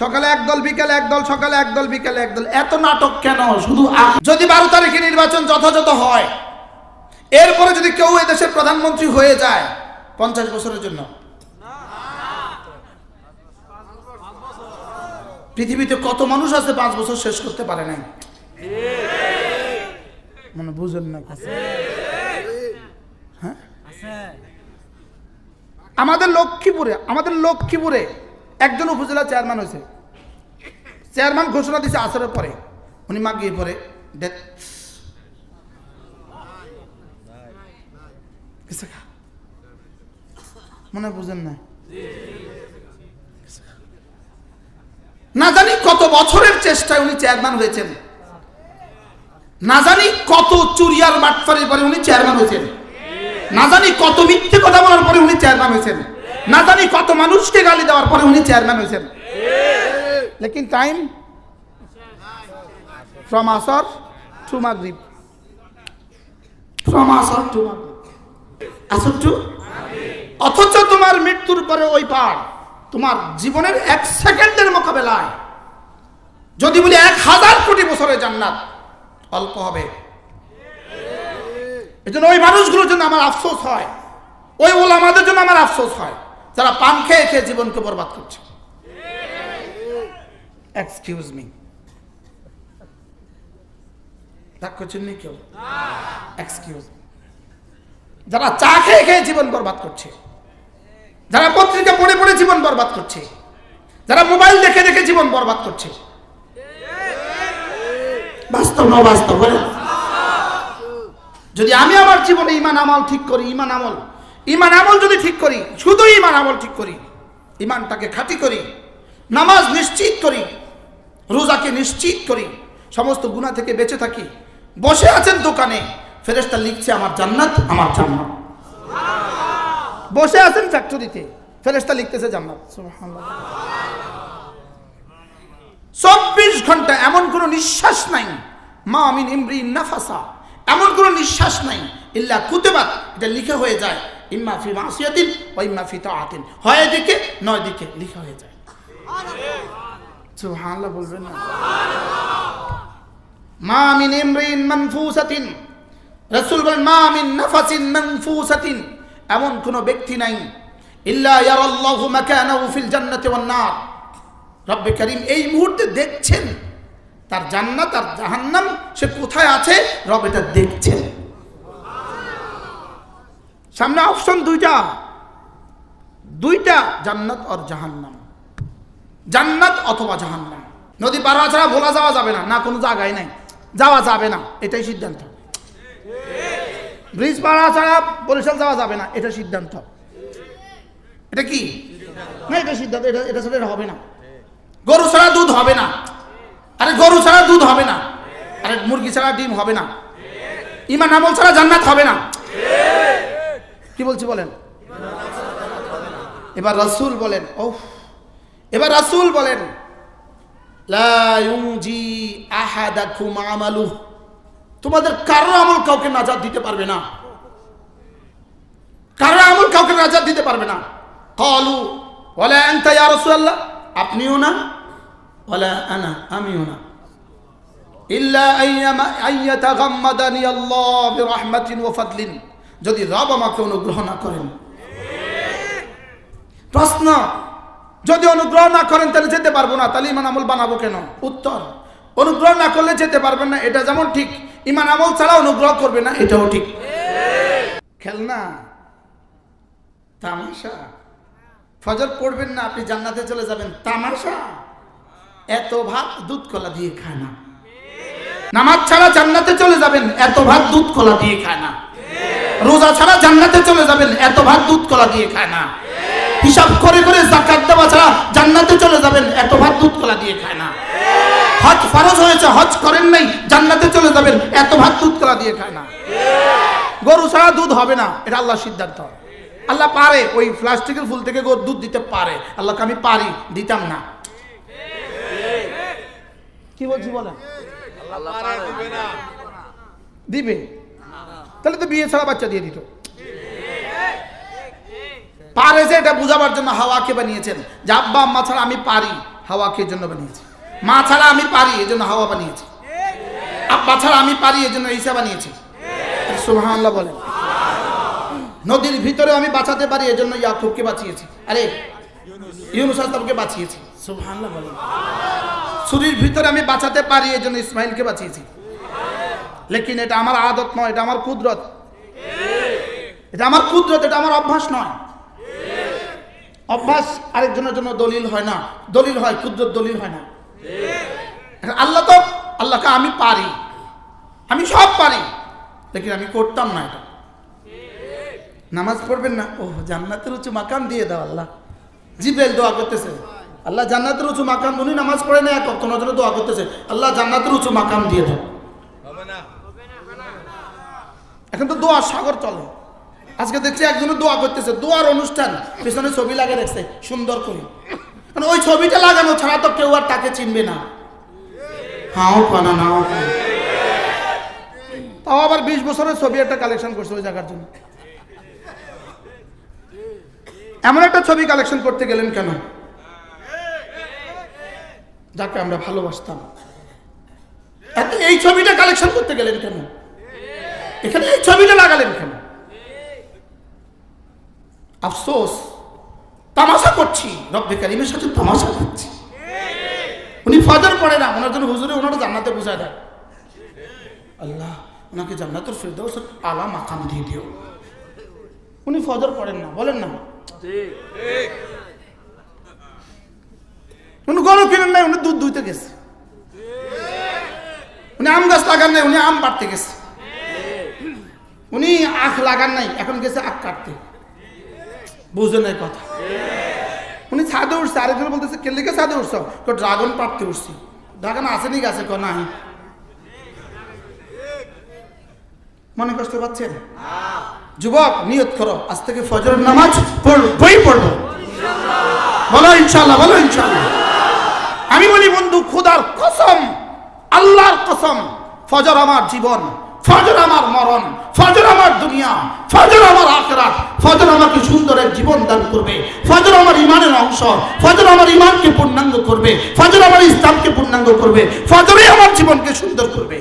সকালে একদল বিকালে একদল সকালে একদল বিকালে একদল এত নাটক কেন? শুধু যদি বারো তারিখে নির্বাচন যথাযথ হয়, এরপরে যদি কেউ এদেশের প্রধানমন্ত্রী হয়ে যায়, পঞ্চাশ বছরের জন্য। পৃথিবীতে কত মানুষ আছে পাঁচ বছর শেষ করতে পারে নাই? মানে বুঝেন না হ্যাঁ? আমাদের লক্ষ্মীপুরে আমাদের লক্ষ্মীপুরে একজন উপজেলা চেয়ারম্যান হয়েছে। চেয়ারম্যান ঘোষণা দিয়েছে আসরের পরে। উনি মাগিয়ে পরে। মনে বুঝেন না না জানি কত বছরের চেষ্টায় উনি চেয়ারম্যান হয়েছেন। না জানি কত চুরিয়ার বাটফারির পরে উনি চেয়ারম্যান হয়েছেন। না জানি কত মিথ্যে কথা বলার পরে উনি চেয়ারম্যান হয়েছেন। না জানি কত মানুষকে গালি দেওয়ার পরে উনি চেয়ারম্যান হয়েছেন। লেকিন টাইম ফ্রম আসর টু মাগরিব। ফ্রম আসর টু আসর টু? অথচ তোমার মৃত্যুর পরে ওই পার তোমার জীবনের এক সেকেন্ডের মোকাবেলায় যদি বলি এক হাজার কোটি বছরের জান্নাত অল্প হবে। এই জন্য ওই মানুষগুলোর জন্য আমার আফসোস হয়। ওই ওলামাদের জন্য আমার আফসোস হয়। যারা পান খেয়ে খেয়ে জীবনকে বরবাদ করছে। এক্সকিউজ মি রাগ করছেন নি কেউ? এক্সকিউজ যারা চা খেয়ে খেয়ে জীবন বরবাদ করছে, যারা পত্রিকা পড়ে পড়ে জীবন বরবাদ করছে, যারা মোবাইল দেখে দেখে জীবন বরবাদ করছে। বাস্তব না বাস্তব যদি আমি আমার জীবনে ইমান আমল ঠিক করি, ইমান আমল ইমান আমল যদি ঠিক করি শুধু ইমান আমল ঠিক করি, ইমানটাকে খাঁটি করি, নামাজ নিশ্চিত করি, রোজাকে নিশ্চিত করি, সমস্ত গুণা থেকে বেঁচে থাকি, বসে আছেন দোকানে, ফেরেশতা লিখছে, আমার জান্নাত আমার জান্নাত। বসে আছেন ফ্যাক্টরিতে, ফেরেশতা লিখতেছে, জান্নাত। চব্বিশ ঘণ্টা এমন কোনো নিঃশ্বাস নাই, মা আমিন ইমরি নাফাসা, এমন কোনো নিঃশ্বাস নাই, ইল্লা কুতেবাত, এটা লিখে হয়ে যায় ইম্মা ফি মাসিয়াতিন ও ইম্মা ফি তাআতিন। হয় দিকে নয় দিকে, লিখা হয়ে যায়। সুবহানাল্লাহ বলবেন না। মা মিন ইমরিন মানফুসাতিন। রাসূল বলেন, মা মিন নাফাসিন মানফুসাতিন। এমন কোনো ব্যক্তি নাই। ইল্লা ইয়ারাল্লাহু মাকানাহু ফিল জান্নাতি ওয়ান নার। রব্বে করিম এই মুহূর্তে দেখছেন। তার জান্নাত আর জাহান্নাম, সে কোথায় আছে? রব এটা দেখছেন। সামনে অপশন দুইটা। দুইটা জান্নাত আর জাহান্নাম। জান্নাত অথবা জাহান্নাম। নদী পার ছাড়া ভোলা যাওয়া যাবে না না কোনো জায়গায় নাই। যাওয়া যাবে না, এটাই সিদ্ধান্ত। ব্রিজ পাড়া ছাড়া বরিশাল যাওয়া যাবে না, এটা সিদ্ধান্ত। এটা কি? না, এটা সিদ্ধান্ত, এটা এটা ছাড়া হবে না। গরু ছাড়া দুধ হবে না। আরে গরু ছাড়া দুধ হবে না। আরে মুরগি ছাড়া ডিম হবে না। ইমান আমল ছাড়া জান্নাত হবে না। কি বলছি বলেন? এবার রাসূল বলেন ও এবার রাসূল বলেন তোমাদের কারও আমল কাউকে নাজাত দিতে পারবে না। কারও আমল কাউকে নাজাত দিতে পারবে না। কলু, ওয়ালা আনতা আপনিও না, ওয়ালা আনা, আমিও না। ইল্লা আইয়ামা, আইয়াতাগাম্মাদানি আল্লাহ বিরহমাতিন ওয়া ফাদলিন। যদি রব আমাকে অনুগ্রহ না করেন। প্রশ্ন, যদি অনুগ্রহ না করেন, তাহলে যেতে পারব না। তাহলে ইমান আমল বানাবো কেন? উত্তর, অনুগ্রহ না করলে যেতে পারবেন না, এটা যেমন ঠিক, ইমান আমল ছাড়া অনুগ্রহ করবে না, এটাও ঠিক। খেলনা, তামাশা, ফজর পড়বেন না, আপনি জান্নাতে চলে যাবেন, তামাশা, এত ভাত দুধ কলা দিয়ে খায় না। নামাজ ছাড়া জান্নাতে চলে যাবেন, এত ভাত দুধ কলা দিয়ে খায় না। রোজা ছাড়া জান্নাতে চলে যাবেন এত ভাত দুধ কলা দিয়ে খায় না। হিসাব করে করে জাকাত দেওয়া ছাড়া জান্নাতে চলে যাবেন এত ভাত দুধ কলা দিয়ে খায় না। হজ ফরজ হয়েছে হজ করেন নাই জান্নাতে চলে যাবেন এত ভাত দুধ কলা দিয়ে খায় না। গরু ছাড়া দুধ হবে না এটা আল্লাহ সিদ্ধান্ত। আল্লাহ পারে ওই প্লাস্টিকের ফুল থেকে গরু দুধ দিতে পারে। আল্লাহকে আমি পারি দিতাম না। কি বলছি বলেন? দিবে। তাহলে তো বিয়ে ছাড়া বাচ্চা দিয়ে দিত। পারে যে এটা বুঝাবার জন্য হাওয়াকে বানিয়েছেন। যে আব্বা, আম্মা ছাড়া আমি পারি, হাওয়াকে জন্য বানিয়েছে। মা ছাড়া আমি পারি এই জন্য হাওয়া বানিয়েছে। আব্বা ছাড়া আমি পারি এই জন্য ঈসা বানিয়েছে। সুবহানাল্লাহ বলেন। নদীর ভিতরে আমি বাঁচাতে পারি এই জন্য ইয়াকুবকে বাঁচিয়েছি। আরে, ইউনুস আসলামকে বাঁচিয়েছি। সুবহানাল্লাহ বলেন। ছুরির ভিতরে আমি বাঁচাতে পারি এই জন্য ইসমাইলকে বাঁচিয়েছি। লেকিন এটা আমার আদত নয়, এটা আমার কুদরত। এটা আমার কুদরত, এটা আমার অভ্যাস নয়। অভ্যাস আরেকজনের জন্য দলিল হয় না। দলিল হয়, কুদরত দলিল হয় না। আল্লাহ তো, আল্লাহকে আমি পারি। আমি সব পারি। লেকিন আমি করতাম না এটা। নামাজ পড়বেন না? ও জান্নাতের উঁচু মাকাম দিয়ে দাও আল্লাহ। জিব্রাইল দোয়া করতেছে। আল্লাহ জান্নাতের উঁচু মাকাম, উনি নামাজ পড়ে না, এক জন্য দোয়া করতেছে। আল্লাহ জান্নাতের উঁচু মাকাম দিয়ে দাও। এখন তো দোয়ার সাগর চলে। আজকে দেখছি একজনে দোয়া করতেছে, দোয়ার অনুষ্ঠান, পেছনে ছবি লাগে রাখছে, সুন্দর করে। মানে ওই ছবিটা লাগানো ছাড়া তো কেউ আর তাকে চিনবে না। হাও পানা, নাও। তাও আবার বিশ বছরের ছবি একটা কালেকশন করছে ওই জায়গার জন্য। এমন একটা ছবি কালেকশন করতে গেলেন কেন? যাকে আমরা ভালোবাসতাম। এই ছবিটা কালেকশন করতে গেলেন কেন? এখানে এই ছবিটা লাগালেন কেন? আফসোস। তামাশা করছি। রব্বে কারিমের সাথে তামাশা করছি। উনি ফজর পড়ে না, ওনার জন্য হুজুরে ওনারা জান্নাতে বুঝায় দেয় আল্লাহ, ওনাকে ফেরদৌস আলা মাকাম দিয়ে দিও। উনি ফজর পড়েন না, বলেন না। উনি গরু কিনেন নাই, উনি দুধ দুইতে গেছে। উনি আম গাছ লাগান নাই, উনি আম পাড়তে গেছে। উনি আখ লাগান নাই, এখন গেছে আখ কাটতে। বুঝলেন এই কথা। উনি ছাদে উঠছে, আরেকজন বলতেছে, কে লিখে ছাদে উঠছ? তো ড্রাগন পাড়তে উঠছি। ড্রাগন আসেনি গাছে ক নাই। মনে কষ্ট পাচ্ছেন? যুবক, নিয়ত করো, আজ থেকে ফজরের নামাজ পড়বই পড়ব। বলো ইনশাল্লাহ বলো ইনশাল্লাহ আমি বলি, বন্ধু, খুদার কসম, আল্লাহর কসম, ফজর আমার জীবন। ফজর আমার মরণ, ফজর আমার দুনিয়া, ফজর আমার আখরাত, ফজর আমাকে সুন্দরের জীবন দান করবে, ফজর আমার ইমানের অংশ, ফজর আমার ইমানকে পূর্ণাঙ্গ করবে, ফজর আমার ইসলামকে পূর্ণাঙ্গ করবে ফজরে আমার জীবনকে সুন্দর করবে।